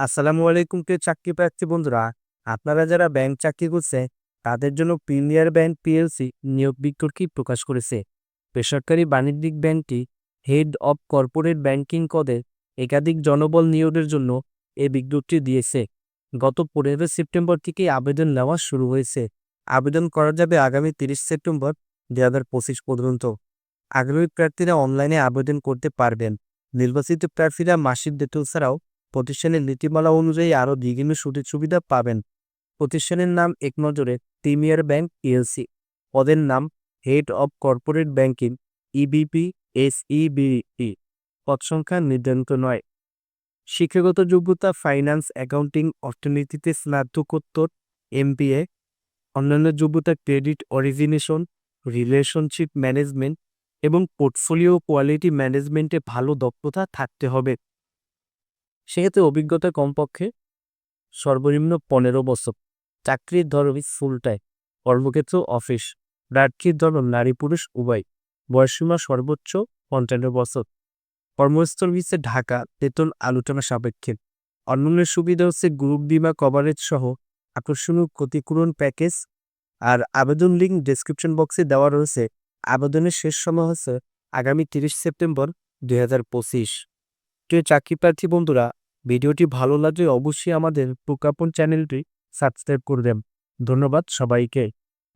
আসসালামু আলাইকুম, প্রিয় চাকরি প্রার্থী বন্ধুরা। আপনারা যারা ব্যাংক চাকরি করছে, তাদের জন্য প্রিমিয়ার ব্যাংক পিএলসি নিয়োগ বিজ্ঞপ্তি প্রকাশ করেছে। বেসরকারি বাণিজ্যিক ব্যাংকটি হেড অব কর্পোরেট ব্যাংকিং পদে একাধিক জনবল নিয়োগের জন্য এই বিজ্ঞপ্তি দিয়েছে। গত পনেরো সেপ্টেম্বর থেকে আবেদন নেওয়া শুরু হয়েছে। আবেদন করা যাবে আগামী তিরিশ সেপ্টেম্বর দুই হাজার পঁচিশ পর্যন্ত। আগ্রহী প্রার্থীরা অনলাইনে আবেদন করতে পারবেন। নির্বাচিত প্রার্থীরা মাসিক বেতন ছাড়াও প্রতিষ্ঠানের নীতিমালা অনুযায়ী আরও দ্বিগুণ সুযোগ সুবিধা পাবেন। প্রতিষ্ঠানের নাম এক নজরে প্রিমিয়ার ব্যাংক ইএলসি পদের নাম head of corporate banking, EBP, এসইবিই। পদ সংখ্যা নির্ধারিত নয়। শিক্ষাগত যোগ্যতা, ফাইন্যান্স, অ্যাকাউন্টিং, অর্থনীতিতে স্নাতকোত্তর, এমবিএ। অন্যান্য যোগ্যতা, ক্রেডিট, অরিজিনেশন, রিলেশনশিপ ম্যানেজমেন্ট এবং পোর্টফোলিও কোয়ালিটি ম্যানেজমেন্টে ভালো দক্ষতা থাকতে হবে। সেক্ষেত্রে অভিজ্ঞতা কমপক্ষে সর্বনিম্ন পনেরো বছর। চাকরির ধরন ফুল কর্মক্ষেত্র অফিস প্রার্থীর ধরন নারী পুরুষ, উভয়। বয়সীমা সর্বোচ্চ পঞ্চান্ন বছর। কর্মস্থল হচ্ছে ঢাকা, বেতন আলোচনা সাপেক্ষে। অন্যান্য সুবিধা হচ্ছে গ্রুপ বিমা কভারেজ সহ আকর্ষণীয় ক্ষতিপূরণ প্যাকেজ আর আবেদন লিঙ্ক ডেসক্রিপশন বক্সে দেওয়া রয়েছে। আবেদনের শেষ সময় হচ্ছে আগামী তিরিশ সেপ্টেম্বর দুই হাজার পঁচিশ। প্রিয় চাকরি প্রার্থী বন্ধুরা, ভিডিওটি ভালো লাগলে অবশ্যই আমাদের প্রজ্ঞাপন চ্যানেলটি সাবস্ক্রাইব করবেন ধন্যবাদ সবাইকে।